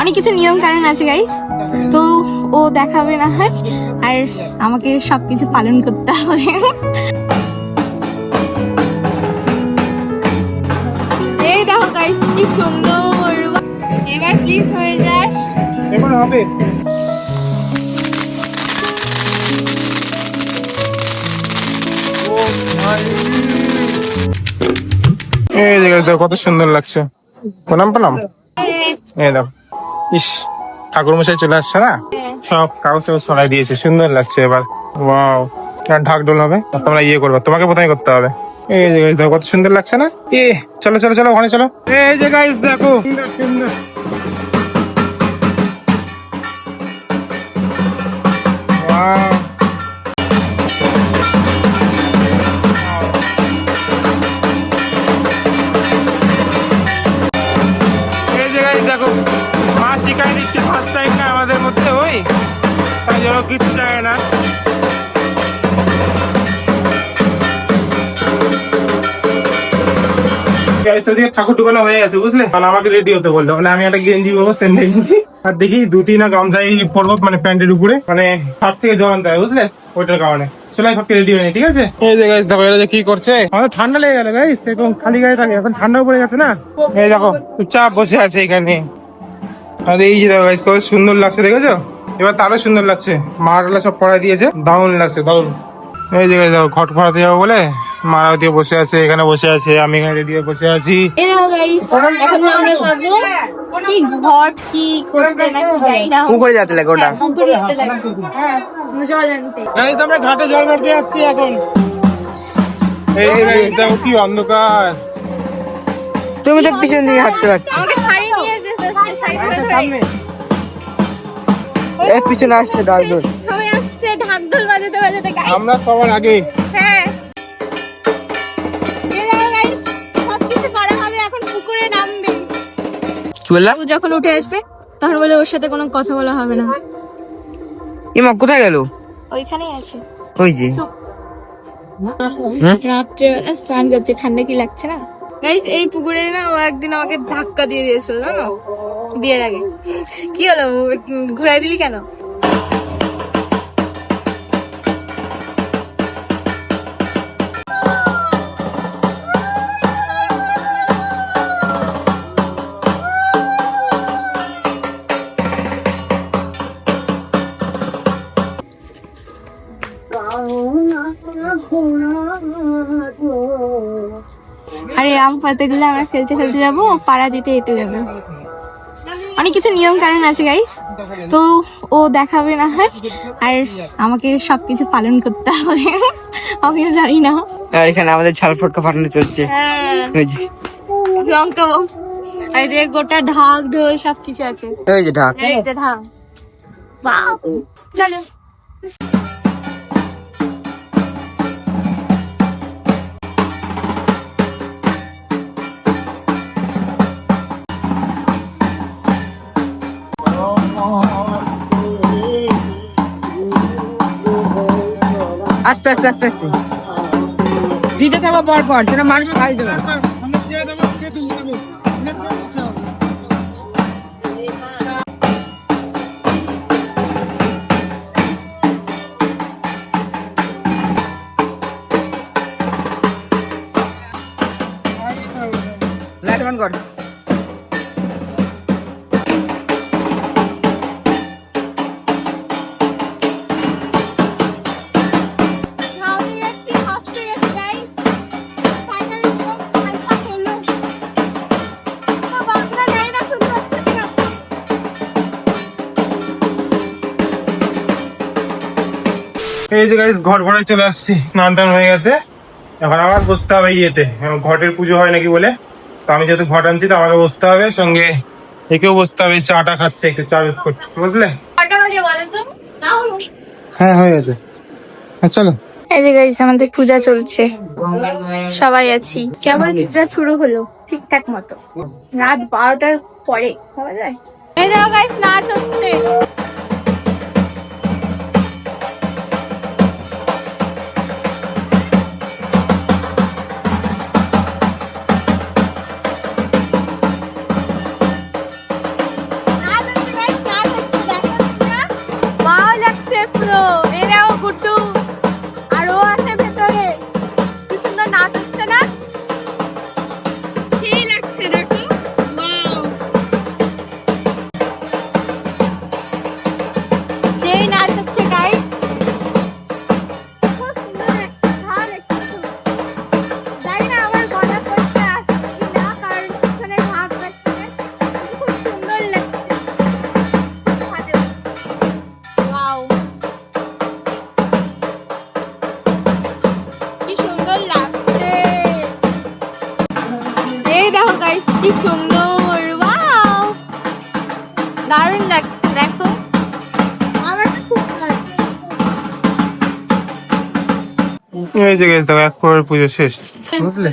অনেক কিছু নিয়ম কানুন আছে গাইস তো ও দেখাবে না হয়, আর আমাকে সবকিছু পালন করতে হবে। এই দেখো গাইস কি সুন্দর। এবার হয়ে যাস হবে। কত সুন্দর লাগছে। প্রণাম প্রণাম। এই দেখো ইস ঠাকুর মশাই চলে আসছে না? সব কাগজ টাগজ ছড়াই দিয়েছে সুন্দর লাগছে এবার। ওয়াও আর ঢাক ঢোল হবে তোমরা ইয়ে করবে তোমাকে প্রথমে করতে হবে। এই যে guys, দেখো কত সুন্দর লাগছে না? এ চলো চলো চলো ওখানে চলো। এই যে গাইস দেখো। সুন্দর সুন্দর। Wow. ঠাকুর ঢুকানো হয়ে গেছে বুঝলে? মানে আমাকে রেডি হতে বলল। মানে আমি একটা গেঞ্জি পাবো স্যান্ডেল গেঞ্জি। আর দেখি ধুতি না গামছাই পরবো মানে প্যান্টের উপরে। মানে হাত থেকে জল হয় বুঝলে? ওইটার কারণে। চলাই ভাবকে রেডি হয়নি ঠিক আছে? এই যে গাইস দেখো এরা যে কি করছে? আমাদের ঠান্ডা লেগে গেল গাইস এখন খালি গায়ে থাকে এখন ঠান্ডাও পড়ে গেছে না? এই দেখো চাপ বসে আছে এখানে। আর এই যে দেখো গাইস কত সুন্দর লাগছে দেখেছ? এবার তারও সুন্দর লাগছে। মারালা সব পড়াই দিয়েছে। দারুণ লাগছে দারুণ। এই যে দেখো ঘট ফড়াতে যাব বলে মারাও দিয়ে বসে আছে এখানে বসে আছে আমি এখানে রেডি হয়ে বসে আছি। গাইস এখন আমরা যাব কি ঘট কি করতে নাকি যাই না। পুকুরে যেতে লাগে ওটা। পুকুরে যেতে লাগবে জল আনতে। গাইস আমরা ঘাটে জল ভরতে যাচ্ছি এখন। এই। দেখো কি অন্ধকার। তুমি তো পিছন দিকে হাঁটতে পারছ। আমাকে শাড়ি নিয়ে যেতে ধরে। পিছনে আসছে ডাক দৌড় সবাই ঢাক ঢোল বাজাতে বাজাতে গাইস আমরা সবার আগে হ্যাঁ। ও যখন উঠে আসবে তখন বলে ওর সাথে কোনো কথা বলা হবে না। ইমা কোথায় গেল? ওইখানেই আছে। ওই যে। রাত্রেবেলা স্নান করতে ঠান্ডা কি লাগছে না? গাইস এই পুকুরে না ও একদিন আমাকে ধাক্কা দিয়ে দিয়েছিল জানো? বিয়ের আগে। কি হলো? ঘুরাই দিলি কেন? আরে আম পাতাগুলো আমরা ফেলতে ফেলতে যাব পাড়া দিতে এতে যাবে। অনেক কিছু নিয়ম কানুন আছে গাইস তো ও দেখাবে না হয় আর আমাকে সবকিছু পালন করতে হবে। আমিও জানি না। আর এখানে আমাদের ঝাল ফটকা ফাটানো চলছে। হ্যাঁ। লঙ্কা বোম। আর এদিকে গোটা ঢাক ঢোল সবকিছু আছে। ওই যে ঢাক। এই যে ঢাক। বাহ। চলো। আস্তে আস্তে আস্তে আস্তে। দিতে থাকো পর পর যেন মানুষ খাই দেবে গাইস ঘর ভরায় চলে আসছি। স্নান টান হয়ে গেছে। এখন আবার বসতে হবে ইয়েতে। ঘটের পুজো হয় নাকি বলে? তো আমি যেহেতু ঘট আনছি তো আমাকে বসতে হবে। সঙ্গে একেও বসতে হবে চাটা খাচ্ছে একটু চা বিস্কুট বুঝলে? হ্যাঁ হয়ে গেছে। হ্যাঁ চলো। এই যে গাইস আমাদের পূজা চলছে। সবাই আছি। কেবল পূজা শুরু হলো ঠিকঠাক মতো। রাত বারোটার পরে হওয়া যায়? এই দেখো গাইস নাচ হচ্ছে। যে গেছে দেখো এক প্রহর পুজো শেষ। বুঝলে?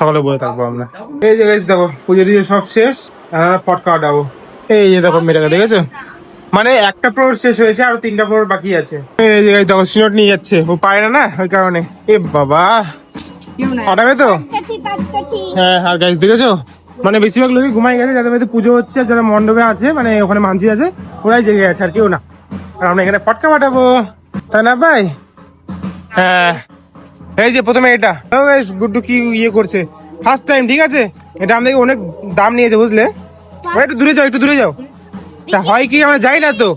সকালে বসে থাকব আমরা। এই যে গেছে দেখো পুজো টুজো সব শেষ আমরা পটকা উঠাবো এই যে দেখো মেয়েটাকে দেখেছ? মানে একটা প্রহর শেষ হয়েছে আর তিনটা প্রহর বাকি আছে। এই যে দেখো সিনট নিয়ে যাচ্ছে। ও পারে না না ওই কারণে। এ বাবা পাঠাবে তো? হ্যাঁ আর গাইজ দেখেছ? মানে বেশিরভাগ লোকই ঘুমাই গেছে যাদের বাড়িতে পুজো হচ্ছে আর যারা মণ্ডপে আছে মানে ওখানে মানসি আছে ওরাই জেগে আছে আর কেউ না। আর আমরা এখানে পটকা পাঠাবো তাই না ভাই? হ্যাঁ। এই যে প্রথমে এটা। গুড্ডু কি ইয়ে করছে? ফার্স্ট টাইম ঠিক আছে? এটা আমাদেরকে অনেক দাম নিয়েছে বুঝলে? একটু দূরে যাও একটু দূরে যাও। তা হয় কি আমরা যাই না তো?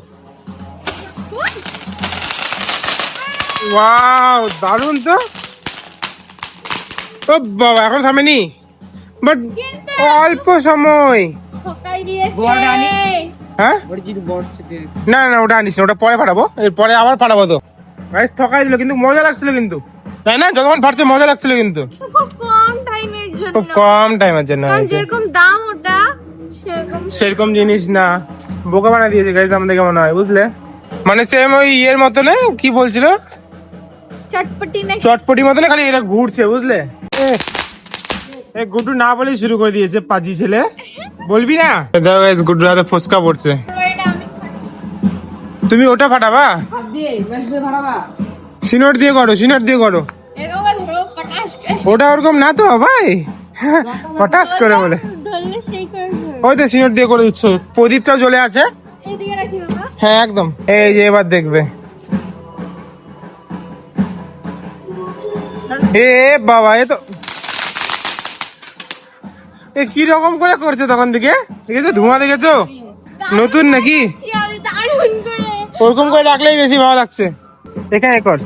ওয়াও দারুণ তো। ও বাবা এখন থামেনি? বাট অল্প সময়। হ্যাঁ? না না ওটা আনিস ওটা পরে পাঠাবো। এরপরে আবার পাঠাবো তো। ঠকাই দিল কিন্তু মজা লাগছিল কিন্তু। তাই না? যতক্ষণ ফাটছে মজা লাগছিল কিন্তু। খুব কম টাইমের জন্য। খুব কম টাইমের জন্য কারণ যেরকম দাম ওটা সেরকম সেরকম জিনিস না। বোকা বানা দিয়েছে গাইস আমাদের কেমন হয় বুঝলে? মানে সেম ওই ইয়ের মতনে কি বলছিল? চটপটি না চটপটি মতনে খালি এটা ঘুরছে বুঝলে? এ, এ গুড্ডু না বলেই শুরু করে দিয়েছে পাজি ছেলে। বলবি না? দেখো গাইস গুড্ডুর হাতে ফসকা পড়ছে। তুমি ওটা ফাটাবা? দিয়ে ব্যাস সিনোট দিয়ে করো সিনোট দিয়ে করো। ওটা ওরকম না তো ভাই? হঠাৎ করে বলে। ওই তো সিনোট দিয়ে করে দিচ্ছ। প্রদীপটাও জ্বলে আছে। হ্যাঁ একদম। এই যে এবার দেখবে। এ বাবা এ তো এ কি রকম করে করছে তখন থেকে দেখেছ ধোঁয়া দেখেছ? নতুন নাকি? ওরকম করে রাখলেই বেশি ভালো লাগছে। এখানে কর।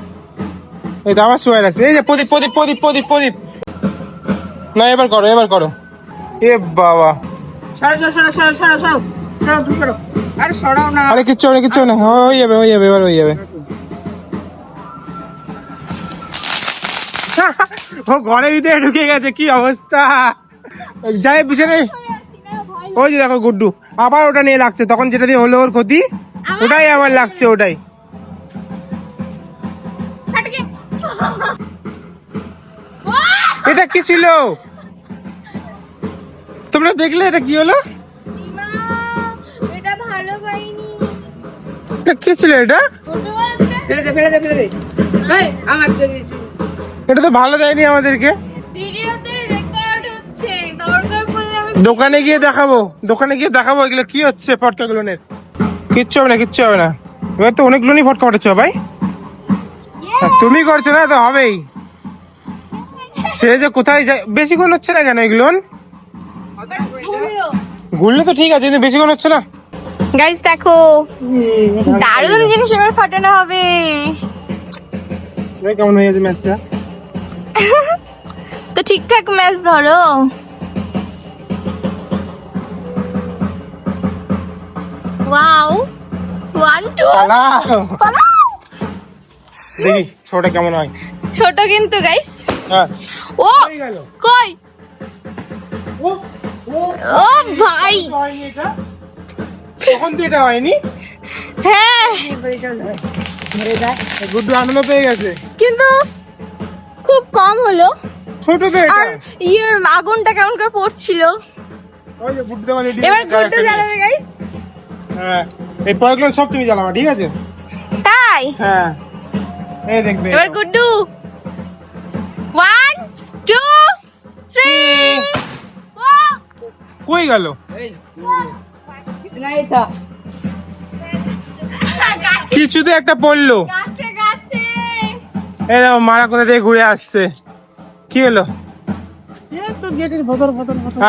এই তো আবার শুয়ে রাখছে। এই যে প্রদীপ প্রদীপ প্রদীপ প্রদীপ প্রদীপ। না এবার করো এবার করো। এ বাবা। আরে সরাও না। আরে কিচ্ছু না কিচ্ছু না হয়ে যাবে হয়ে যাবে এবার হয়ে যাবে। ও ঘরের ভিতরে ঢুকে গেছে কি অবস্থা? যাই পিছনে ওই যে দেখো গুড্ডু আবার ওটা নিয়ে লাগছে। তখন যেটা দিয়ে হলো ওর ক্ষতি ওটাই আবার লাগছে ওটাই। এটা কি ছিল? তোমরা দেখলে এটা কি হলো? কি ছিল এটা? এটা তো ভালো দেয়নি আমাদেরকে। ভিডিওতে রেকর্ড হচ্ছে দরকার পড়লে আমি দোকানে গিয়ে দেখাবো। দোকানে গিয়ে দেখাবো এগুলো কি হচ্ছে ফটকা গুলোনের কিচ্ছু হবে না কিচ্ছু হবে না। এবার তো অনেকগুলো নিয়ে ফটকা ফাটাচ্ছ ভাই। তুমি করছ না তো হবেই। সে যে কোথায় যায় বেশিক্ষণ হচ্ছে না কেন এগুলো? ঘুরলে তো ঠিক আছে কিন্তু বেশিক্ষণ হচ্ছে না। গাইস দেখো দারুণ জিনিস এবার ফাটানো হবে। কেমন হয়ে গেছে ম্যাচটা তো ঠিকঠাক ম্যাচ ধরো। ওয়াও ওয়ান টু পালা দেখি ছোটটা কেমন হয়। ছোট কিন্তু গাইস হ্যাঁ। ও কই? ও ভাই। তখন তো এটা হয়নি। হ্যাঁ। গুড্ডু আনন্দ পেয়ে গেছে। কিন্তু খুব কম হলো। ছোট তো এটা। আর ইয়ে আগুনটা কেমন করে পড়ছিল? ওই যে গুড্ডু আমার এবার গুড্ডু জ্বালাবে গাইস হ্যাঁ। এই পরগুলো সব তুমি জ্বালাবা ঠিক আছে? তাই? হ্যাঁ। এবার গুড্ডু। ওয়ান টু থ্রি কই গেল? কিছুতে একটা পড়ল। গাছে গাছে। এই দেখো মারা কোথা থেকে ঘুরে আসছে। কি হলো?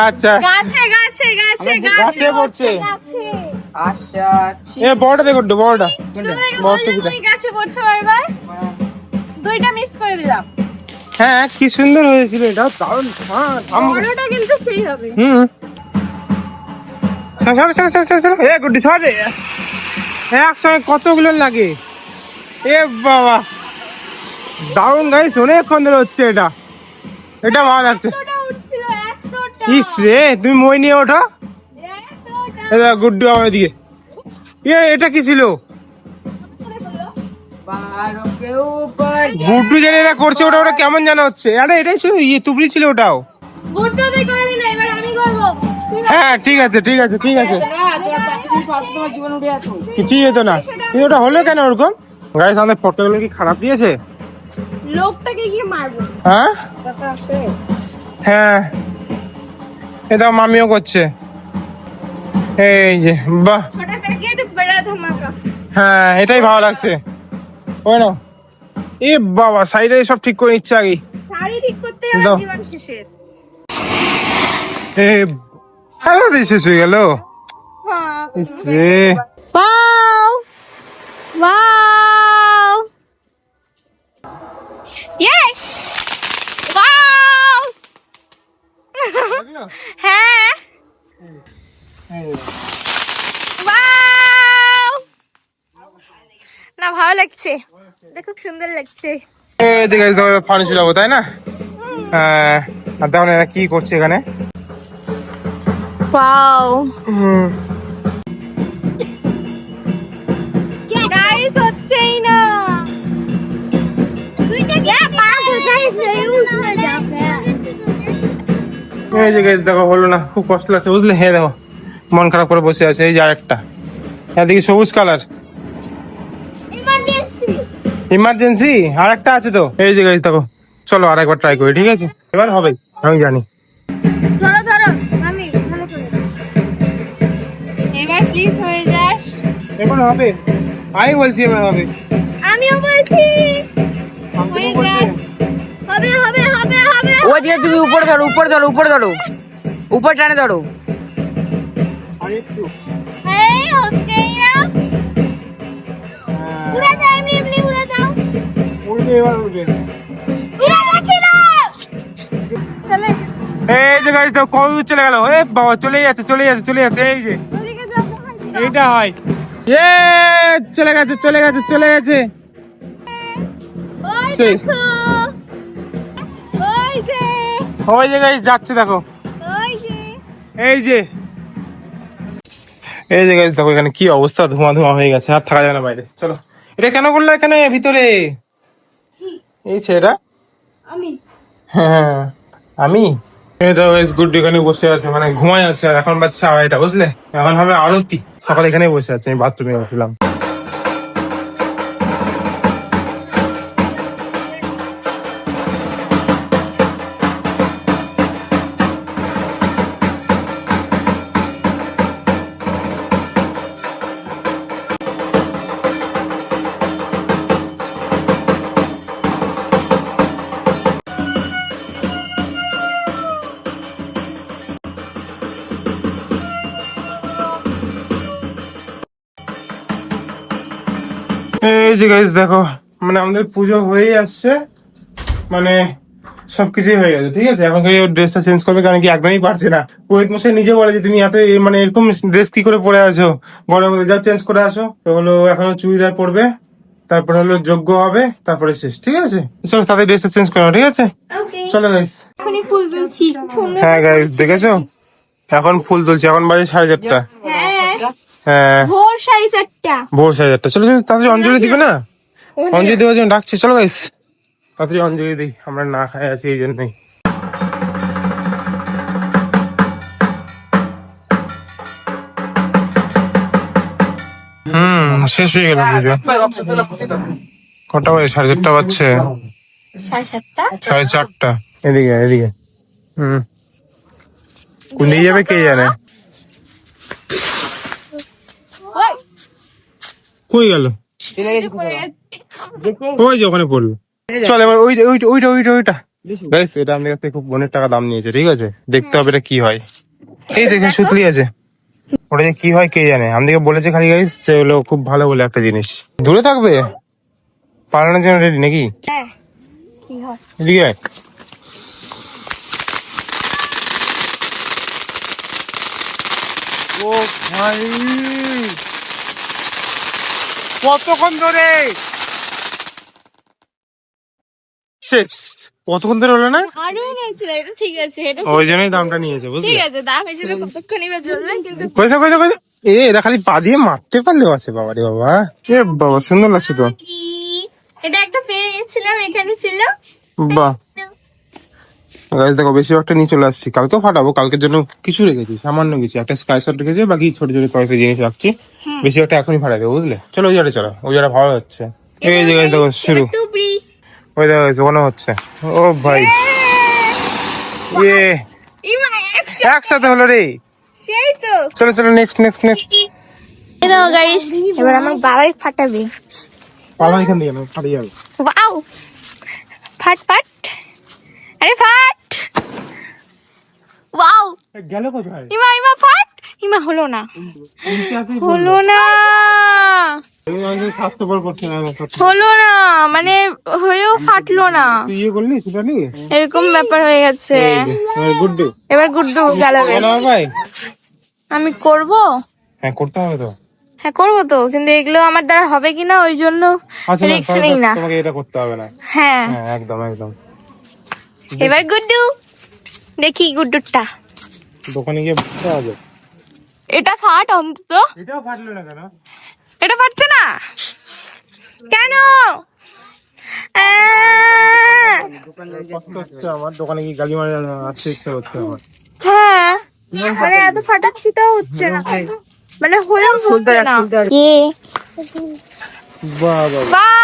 আচ্ছা। গাছে গাছে গাছে গাছে গাছে পড়ছে। আচ্ছা এ বড়টা দেখো বড়টা। বড় বললাম গাছে পড়ছো বারবার। দুইটা মিস করে দিলাম। হ্যাঁ কি সুন্দর হয়েছিল এটা দারুণ। হ্যাঁ, বড়টা কিন্তু সেই হবে। হুম একসঙ্গে কতগুলো লাগে? এ বাবা। দারুণ গাড়ি অনেকক্ষণ ধরে হচ্ছে এটা। এটা ভালো লাগছে। ইস রে তুমি মই নিয়ে ওঠো। গুড্ডু আমার দিকে এ এটা কি ছিল? বারো গুড্ডু জেনে এরা করছে ওটা ওটা কেমন জানা হচ্ছে? আরে এটাই ইয়ে তুবড়ি ছিল ওটাও। গুড্ডু তুই করবি না এবার আমি করব। হ্যাঁ ঠিক আছে ঠিক আছে ঠিক আছে। না কিছুই হতো না। কিন্তু ওটা হলো কেন ওরকম? গাইস আমাদের ফটোগুলো কি খারাপ দিয়েছে? লোকটাকে গিয়ে মারবো। হ্যাঁ? হ্যাঁ। এটা মামিও করছে। এই যে বাহ। হ্যাঁ এটাই ভালো লাগছে। ওই না এ বাবা সাইডে সব ঠিক করে নিচ্ছে আগে। শাড়ি ঠিক করতে আমার জীবন শেষের। এ দিয়ে শেষ হয়ে গেল। হ্যাঁ ওয়াও ওয়াও ইয়ে। ওয়াও হ্যাঁ। ওয়াও না ভালো লাগছে। এটা খুব সুন্দর লাগছে। এদিকে ফার্নিচার যাব তাই না? হ্যাঁ আর দেখুন এরা কি করছে এখানে। ওয়াও গাইস হচ্ছেই না। দুইটা কি পা কোথায় উঠে যাবে এই যে দেখো হলো না খুব কষ্ট লাগছে বুঝলে? হ্যাঁ দেখো মন খারাপ করে বসে আছে এই যে আরেকটা। এদিকে সবুজ কালার ইমার্জেন্সি আর একটা আছে তো। এই যে গাইজ দেখো। চলো আর একবার ট্রাই করি ঠিক আছে? এবার হবে। আমি জানি। ধরো ধরো আমি ভালো করে এবার ক্লিক হয়ে যাস? এবার হবে। আমি বলছি এবার হবে। আমিও বলছি। হয়ে যাস। হবে হবে হবে হবে ওই দিকে তুমি উপরে ধরো উপরে ধরো উপরে ধরো। উপর টানে ধরো। আরেকটু এই হচ্ছেই না। উড়ে যাও এমনি এই যে গাইজ দেখো কত চলে গেল। এ বাবা চলে যাচ্ছে চলে যাচ্ছে চলে যাচ্ছে। এই যে। এইটা হয়। এ, চলে গেছে চলে গেছে চলে গেছে। ওই যে ওই যাচ্ছে, দেখো। এই যে। এই যে গাইজ দেখো এখানে কি অবস্থা, ধোঁয়া ধোঁয়া হয়ে গেছে, আর থাকা যায় না বাইরে। চলো। এটা কেন করল এখানে, ভিতরে? এই ছেলেটা? আমি। হ্যাঁ আমি? এই তো গাইজ গুড এখানে বসে আছে মানে ঘুমায় আছে আর এখন বাচ্চা আড়াইটা বুঝলে? এখন হবে আরতি। সকালে এখানে বসে আছে আমি বাথরুমে বসলাম। এই যে গাইজ দেখো মানে আমাদের পুজো হয়েই আসছে। মানে সবকিছুই হয়ে গেছে ঠিক আছে? এখন সেই ড্রেসটা চেঞ্জ করবে কারণ কি একদমই পারছে না। পুরোহিত মশাই নিজে বলে যে তুমি এত মানে এরকম ড্রেস কি করে পরে আছো? গরমের মধ্যে যাও চেঞ্জ করে আসো। তো হলো এখনও চুড়িদার পরবে তারপর হলো যোগ্য হবে তারপরে শেষ ঠিক আছে? চলো তাদের ড্রেসটা চেঞ্জ করো ঠিক আছে? চলো গাইস হ্যাঁ গাইস দেখেছ? এখন ফুল তুলছি এখন বাজে সাড়ে চারটা। ভোর সাড়ে চারটা। ভোর সাড়ে চারটা। চলো চলো তাড়াতাড়ি অঞ্জলি দিবে না? অঞ্জলি দেওয়ার জন্য ডাকছে। চলো গাইস তাড়াতাড়ি অঞ্জলি দিই। আমরা না খাই আছি এই জন্যই। হুম শেষ হয়ে গেল পুজো। কটা বাজে? সাড়ে চারটা বাজছে। সাড়ে সাড়ে চারটা। এদিকে এদিকে। হুম। কোন দিকে যাবে কে জানে? কই গেল? ওই যে ওখানে পড়ল। চল এবার ওইটা ওইটা ওইটা ওইটা ওইটা। গাইস এটা আমাদের কাছ খুব অনেক টাকা দাম নিয়েছে ঠিক আছে? দেখতে হবে এটা কি হয়। এই দেখে সুতলি আছে। ওটা যে কি হয় কে জানে? আমাদেরকে বলেছে খালি গাইস যে হলো খুব ভালো বলে একটা জিনিস। দূরে থাকবে? পালানোর জন্য রেডি নাকি? হ্যাঁ। এদিকে ও ভাই। কতক্ষণ ধরে? শেষ কতক্ষণ ধরে হলো না? এটা ঠিক আছে এটা ওই জন্যই দামটা নিয়েছে বুঝলি? ঠিক আছে দাম হিসেবে কতক্ষণই বা চলবে কিন্তু কইসা কইসা কইসা এ এরা খালি পা দিয়ে মারতে পারলেও আছে বাবা রে বাবা। এ বাবা সুন্দর লাগছে তো। এটা একটা পেয়ে গেছিলাম এখানে ছিল। বাহ। গাইস দেখো বেশিরভাগটা নিয়ে চলে আসছি। কালকেও ফাটাবো কালকের জন্য কিছু রেখেছি সামান্য কিছু একটা স্কাই শট রেখেছি বাকি ছোট ছোট কয়েকটা জিনিস রাখছি। বেশিরভাগটা এখনই ফাটাবে বুঝলে? চলো ওই জায়গাটা চলো ওই জায়গাটা ভালো হচ্ছে। এই যে গাইস দেখো শুরু। ওই দেখো guys, ওখানে হচ্ছে। ও ভাই। ইয়ে। একসাথে। হলো রে। চলো চলো নেক্সট নেক্সট নেক্সট গাইস এবার আমার বাবাই ফাটাবে। পালা এখান থেকে ফাটিয়ে যাবে। ওয়াও ফাট ফাট। আরে ফাট। গেল কোথায়? ইমা ইমা ফাট! ইমা হলো না। হলো না। হলো না মানে হয়েও ফাটলো না। ইয়ে এরকম ব্যাপার হয়ে গেছে। এবার গুড্ডু আমি করব? হ্যাঁ করতে হবে তো। হ্যাঁ করব তো কিন্তু এগুলো আমার দ্বারা হবে কিনা ওই জন্য আচ্ছা নেই না। তোমাকে এটা করতে হবে না। হ্যাঁ। হ্যাঁ একদম একদম। এবার গুড্ডু দেখি গুড্ডুরটা দোকানে গিয়ে বসতে হবে এটা ফাট অন্তত। এটাও ফাটলো না কেন? এটা পারছে না? কেন! আমার। দোকানে গিয়ে গালি মারা আসতে ইচ্ছা হচ্ছে আমার। হ্যাঁ। মানে এত ফাটাচ্ছি তো হচ্ছে না। মানে হয়েও শুনতে হচ্ছে না শুনতে এ বাহ বাহ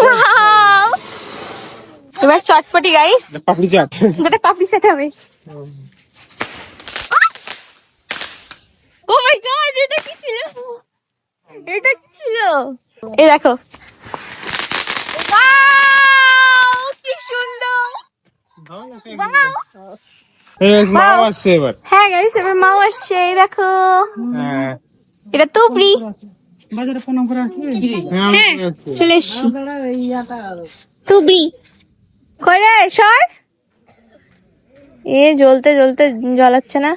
Wow! Wow! এবার চটপটি গাইস পাপড়ি চাট। যেটা পাপড়ি চাট হবে। ও মাই গড এটা কি ছিল? এটা কি ছিল? এই দেখো। কি সুন্দর! মাও আসছে এবার। হ্যাঁ গাইস এবার মাও আসছে এই দেখো। হ্যাঁ। এটা তুবড়ি হ্যাঁ। চলে এসছি। তুবড়ি সর। এ জ্বলতে জ্বলতে জ্বলাচ্ছে না।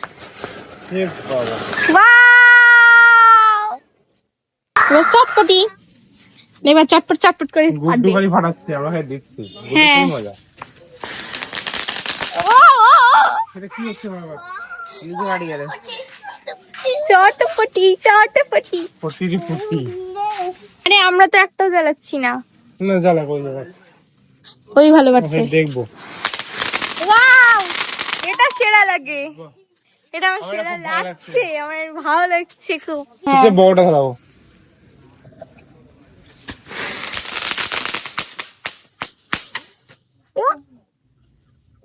চটপটি। এবার চটপট চটপট করে ফাটাচ্ছে আমরা দেখছি। হ্যাঁ। মজা? ও, ও, ও! এটা কি হচ্ছে বাবা? নিজে বাড়ি গেলে। চটপটি আরে আমরা তো একটাও জ্বালাচ্ছি না। না জ্বালা কই জ্বালা। ওই ভালো পাচ্ছে দেখব। ওয়াও এটা সেরা লাগে। এটা আমার সেরা লাগছে। আমার ভালো লাগছে খুব। কিসে বড়টা খেলাবো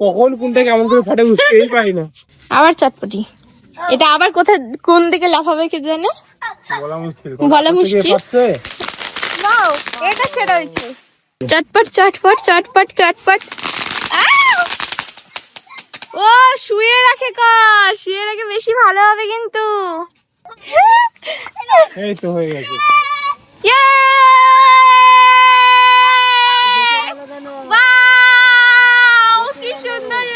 কখন কোনটা কেমন করে ফাটে বুঝতেই পারি না। আবার চটপটি। এটা আবার কোথায় কোন দিকে লাফাবে কে জানে? বলা মুশকিল। বলা মুশকিল। এটা সেরা হয়েছে। চটপট চটপট চটপট চটপট। ও শুয়ে রাখে কর। শুয়ে রাখে বেশি ভালো হবে কিন্তু। এই তো হয়ে গেছে! কি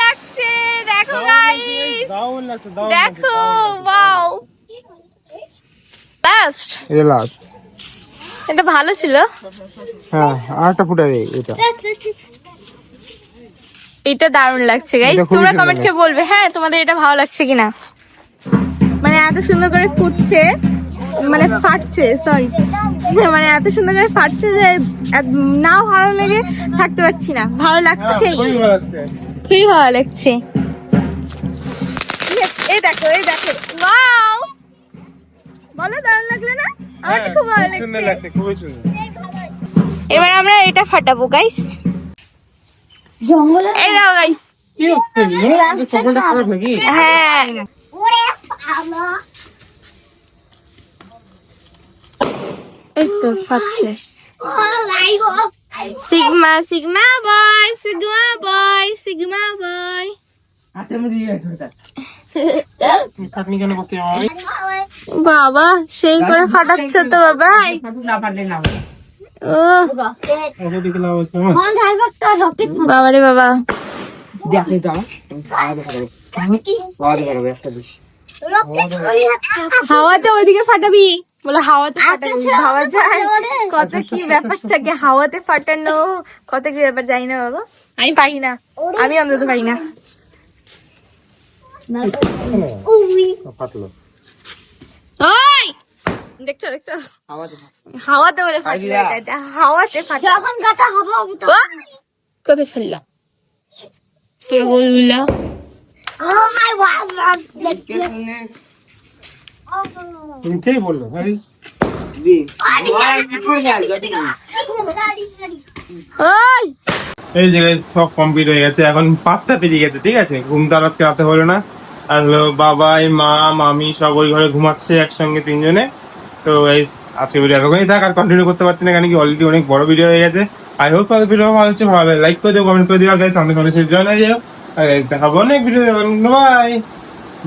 লাগছে। দেখো ওয়াও লাস্ট এটা ভালো ছিল। হ্যাঁ আরেকটা ফুটাবে এটা। এটা দারুণ লাগছে গাইস তোমরা কমেন্ট করে বলবে হ্যাঁ তোমাদের এটা ভালো লাগছে কিনা? মানে এত সুন্দর করে ফুটছে মানে ফাটছে সরি মানে এত সুন্দর করে ফাটছে যে নাও ভালো লেগে থাকতে পারছি না। ভালো লাগছেই লাগছে। খুবই ভালো লাগছে। এই দেখো এই দেখো। ওয়াও বলো দারুণ লাগল না? আমার খুব ভালো হ্যাঁ, সুন্দর লাগছে। লাগছে সুন্দর। এবার আমরা এটা ফাটাবো গাইস এই দাও গাইস কি হচ্ছে সকলটা খারাপ নাকি? হ্যাঁ। ফাটছে। Sigma sigma boy sigma boy sigma boy. মধ্যে দিয়ে ওটা। কেন করতে বাবা সেই করে ফাটাচ্ছ তো আমার বাবারে বাবা। হাওয়াতে ওইদিকে ফাটাবি। বলে হাওয়াতে ফাটাবি। ভাবা যায়। কত কি ব্যাপার থাকে হাওয়াতে ফাটানো। কত কি ব্যাপার জানি না বাবা। আমি পারি না। আমি অন্তত পারি না। পাতলো। ওই! দেখছ দেখছ? হাওয়াতে বলে ফাটলো আইডিয়া। এটা, এটা হাওয়াতে ফাটলো যখন কথা হবে আমি তো ওই! কোথায় ফেললাম কে বললা তুমি? কে এই যে সব কমপ্লিট হয়ে গেছে। এখন পাঁচটা পেরিয়ে গেছে ঠিক আছে? ঘুম তো আজকে রাতে হলো না। আর বাবাই, মা, মামি সব ওই ঘরে ঘুমাচ্ছে একসঙ্গে তিনজনে। তো গাইস আজকে ভিডিও এতক্ষণই থাক, আর কন্টিনিউ করতে পারছি না কেন কি অলরেডি অনেক বড় ভিডিও হয়ে গেছে। আই হোপ তোমাদের ভিডিও ভালো হচ্ছে ভালো লাইক করে দিও কমেন্ট করে দিও, আর আমাদের কমেন্ট শেষ জয়েন হয়ে যাও। আর গাইস দেখাবো অনেক ভিডিও বাই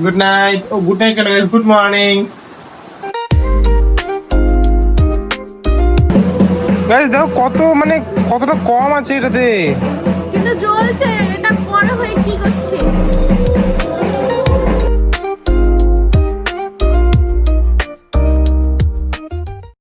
গুড নাইট ও গুড নাইট কেন গাইস গুড মর্নিং গাইস দেখো কত মানে কতটা কম আছে এটাতে। কিন্তু জ্বলছে, এটা বড় হয়ে কি করছে?